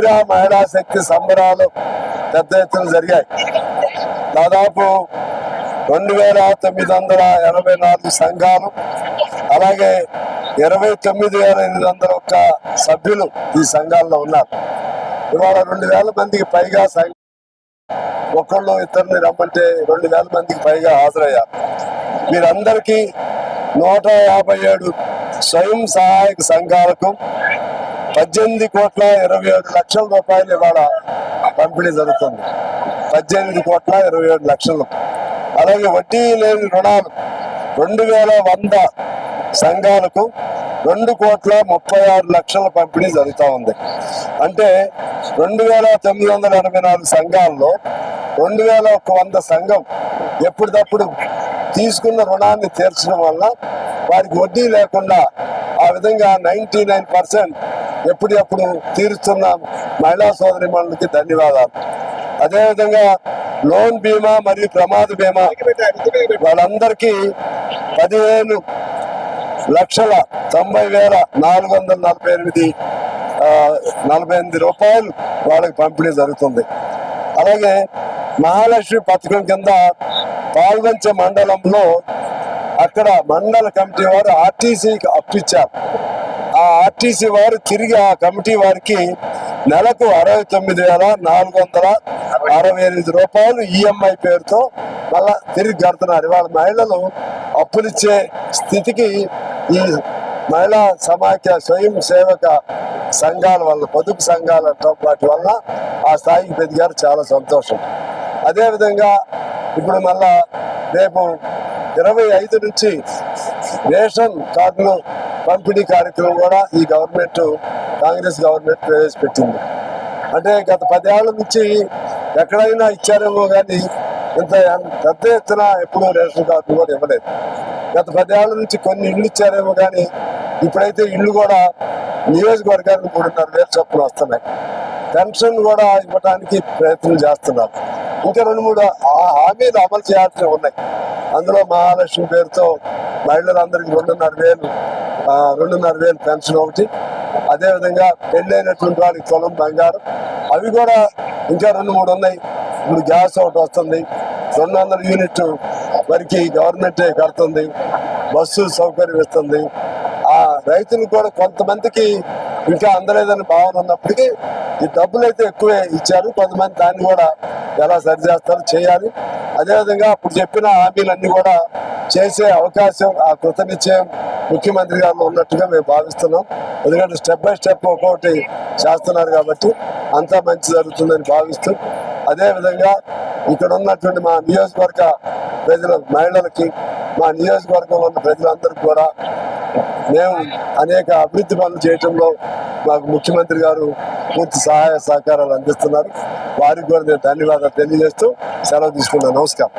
ఇందిరా మహిళా శక్తి సంబరాలు పెద్ద ఎత్తున జరిగాయి. దాదాపు రెండు వేల తొమ్మిది వందల ఎనభై నాలుగు సంఘాలు అలాగే ఇరవై తొమ్మిది వేల ఎనిమిది వందల ఒక్క సభ్యులు ఈ సంఘాల్లో ఉన్నారు. ఇవాళ రెండు వేల మందికి పైగా సంఘ ఒకళ్ళు ఇద్దరిని రమ్మంటే రెండు వేల మందికి పైగా హాజరయ్యారు. మీరందరికీ నూట యాభై ఏడు స్వయం సహాయక సంఘాలకు పద్దెనిమిది కోట్ల ఇరవై ఏడు లక్షల రూపాయలు ఇవాళ పంపిణీ జరుగుతుంది. పద్దెనిమిది కోట్ల ఇరవై ఏడు లక్షలు అలాగే వడ్డీ లేని రుణాలు రెండు వేల వంద సంఘాలకు రెండు కోట్ల ముప్పై ఆరు లక్షల పంపిణీ జరుగుతూ ఉంది. అంటే రెండు వేల తొమ్మిది వందల ఎనభై నాలుగు సంఘాల్లో రెండు వేల ఒక వంద సంఘం ఎప్పటికప్పుడు తీసుకున్న రుణాన్ని తీర్చడం వల్ల వారికి వడ్డీ లేకుండా విధంగా నైన్టీ నైన్ పర్సెంట్ ఎప్పటికప్పుడు తీరుస్తున్న. మహిళా సోదరి మనులకి ధన్యవాదాలు. అదేవిధంగా లోన్ బీమా మరియు ప్రమాద బీమా వాళ్ళందరికీ పదిహేను లక్షల తొంభై వేల నాలుగు వందల నలభై ఎనిమిది నలభై ఎనిమిది రూపాయలు వాళ్ళకి పంపిణీ జరుగుతుంది. అలాగే మహాలక్ష్మి పథకం కింద పాల్వంచ మండలంలో అక్కడ మండల కమిటీ వారు ఆర్టీసీకి అప్పిచ్చారు ఆ ఆర్టీసీ వారు తిరిగి ఆ కమిటీ వారికి నెలకు అరవై తొమ్మిది వేల నాలుగు వందల అరవై ఎనిమిది రూపాయలు ఈఎంఐ పేరుతో మళ్ళా తిరిగి కడుతున్నారు. ఇవాళ మహిళలు అప్పులిచ్చే స్థితికి ఈ మహిళా సమాఖ్య స్వయం సేవక సంఘాల వల్ల పొదుపు సంఘాలు అంటాం వాటి వల్ల ఆ స్థాయికి పెరిగారు. చాలా సంతోషం. అదేవిధంగా ఇప్పుడు మళ్ళా రేపు ఇరవై ఐదు నుంచి రేషన్ కార్డులు పంపిణీ కార్యక్రమం కూడా ఈ గవర్నమెంట్ కాంగ్రెస్ గవర్నమెంట్ ప్రవేశపెట్టింది. అంటే గత పదేళ్ళ నుంచి ఎక్కడైనా ఇచ్చారేమో కానీ ఇంత పెద్ద ఎత్తున ఎప్పుడు రేషన్ కార్డు కూడా ఇవ్వలేదు. గత పదేళ్ళ నుంచి కొన్ని ఇళ్ళు ఇచ్చారేమో కానీ ఇప్పుడైతే ఇళ్ళు కూడా నియోజకవర్గానికి మూడున్నర వేలు చొప్పున వస్తున్నాయి. పెన్షన్ కూడా ఇవ్వడానికి ప్రయత్నం చేస్తున్నారు. ఇంకా రెండు మూడు ఆ- హామీలు అమలు చేయాల్సినవి ఉన్నాయి. అందులో మహాలక్ష్మి పేరుతో మహిళలందరికీ రెండున్నర వేలు రెండున్నర వేలు పెన్షన్ ఒకటి. అదేవిధంగా పెళ్ళైనటువంటి వాడికి తులం బంగారం. అవి కూడా ఇంకా రెండు మూడు ఉన్నాయి. ఇప్పుడు గ్యాస్ ఒకటి వస్తుంది. రెండు వందల యూనిట్ వరకు గవర్నమెంటే కడుతుంది. బస్సు సౌకర్యం ఇస్తుంది. ఆ రైతులు కూడా కొంతమందికి ఇంకా అందలేదని భావన ఉన్నప్పటికీ ఈ డబ్బులు అయితే ఎక్కువే ఇచ్చారు. కొంతమంది దాన్ని కూడా ఎలా సరిచేస్తారో చేయాలి. అదేవిధంగా అప్పుడు చెప్పిన హామీలన్నీ కూడా చేసే అవకాశం ఆ కృతనిశ్చయం ముఖ్యమంత్రి గారు ఉన్నట్టుగా మేము భావిస్తున్నాం. ఎందుకంటే స్టెప్ బై స్టెప్ ఒక్కొక్కటి చేస్తున్నారు కాబట్టి అంతా మంచి జరుగుతుందని భావిస్తూ అదేవిధంగా ఇక్కడ ఉన్నటువంటి మా నియోజకవర్గ ప్రజల మహిళలకి మా నియోజకవర్గంలో ఉన్న ప్రజలందరికీ కూడా మేము అనేక అభివృద్ధి పనులు చేయటంలో మాకు ముఖ్యమంత్రి గారు పూర్తి సహాయ సహకారాలు అందిస్తున్నారు. వారికి కూడా నేను ధన్యవాదాలు తెలియజేస్తూ సెలవు తీసుకున్నాను నమస్కారం.